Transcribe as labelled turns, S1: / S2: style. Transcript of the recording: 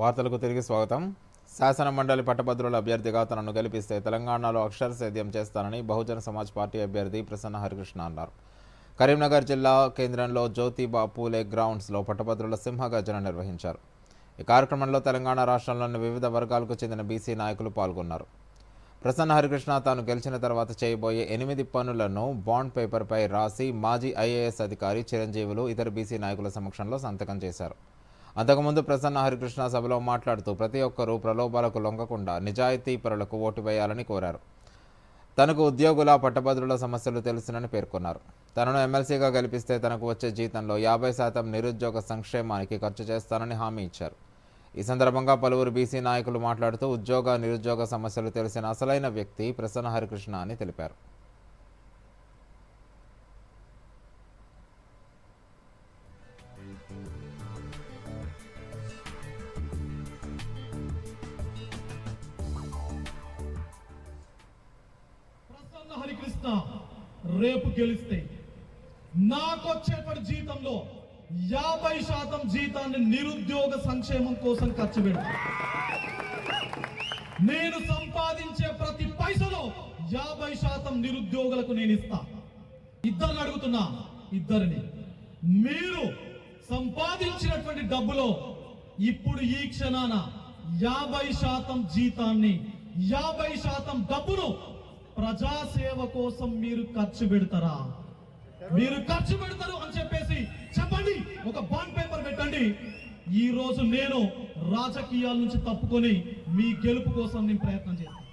S1: వార్తలకు తిరిగి స్వాగతం. శాసన మండలి పట్టభద్రుల అభ్యర్థిగా తనను గెలిపిస్తే తెలంగాణలో అక్షర సేద్యం చేస్తానని బహుజన సమాజ్ పార్టీ అభ్యర్థి ప్రసన్న హరికృష్ణ అన్నారు. కరీంనగర్ జిల్లా కేంద్రంలో జ్యోతిబా పూలే గ్రౌండ్స్లో పట్టభద్రుల సింహగర్జన నిర్వహించారు. ఈ కార్యక్రమంలో తెలంగాణ రాష్ట్రంలోని వివిధ వర్గాలకు చెందిన బీసీ నాయకులు పాల్గొన్నారు. ప్రసన్న హరికృష్ణ తాను గెలిచిన తర్వాత చేయబోయే ఎనిమిది పనులను బాండ్ పేపర్పై రాసి మాజీ ఐఏఎస్ అధికారి చిరంజీవులు ఇతర బీసీ నాయకుల సమక్షంలో సంతకం చేశారు. అంతకుముందు ప్రసన్న హరికృష్ణ సభలో మాట్లాడుతూ ప్రతి ఒక్కరూ ప్రలోభాలకు లొంగకుండా నిజాయితీ పరులకు ఓటు వేయాలని కోరారు. తనకు ఉద్యోగుల పట్టభద్రుల సమస్యలు తెలుసునని పేర్కొన్నారు. తనను ఎమ్మెల్సీగా గెలిపిస్తే తనకు వచ్చే జీతంలో యాభై శాతం నిరుద్యోగ సంక్షేమానికి ఖర్చు చేస్తానని హామీ ఇచ్చారు. ఈ సందర్భంగా పలువురు బీసీ నాయకులు మాట్లాడుతూ ఉద్యోగ నిరుద్యోగ సమస్యలు తెలిసిన అసలైన వ్యక్తి ప్రసన్న హరికృష్ణ అని తెలిపారు.
S2: ప్రసన్న హరికృష్ణ రేపు గెలిస్తే నాకొచ్చేపటి జీతంలో యాభై శాతం జీతాన్ని నిరుద్యోగ సంక్షేమం కోసం ఖర్చు పెడతా నేను సంపాదించే ప్రతి పైసలో యాభై శాతం నిరుద్యోగులకు నేను ఇస్తా. ఇద్దరిని అడుగుతున్నా ఇద్దరిని. మీరు సంపాదించినటువంటి డబ్బులో ఇప్పుడు ఈ క్షణాన యాభై శాతం జీతాన్ని యాభై శాతం డబ్బును ప్రజాసేవ కోసం మీరు ఖర్చు పెడతారా? మీరు ఖర్చు పెడతారు అని చెప్పేసి చెప్పండి. ఒక బాండ్ పేపర్ పెట్టండి. ఈ రోజు నేను రాజకీయాల నుంచి తప్పుకొని మీ గెలుపు కోసం నేను ప్రయత్నం చేస్తాను.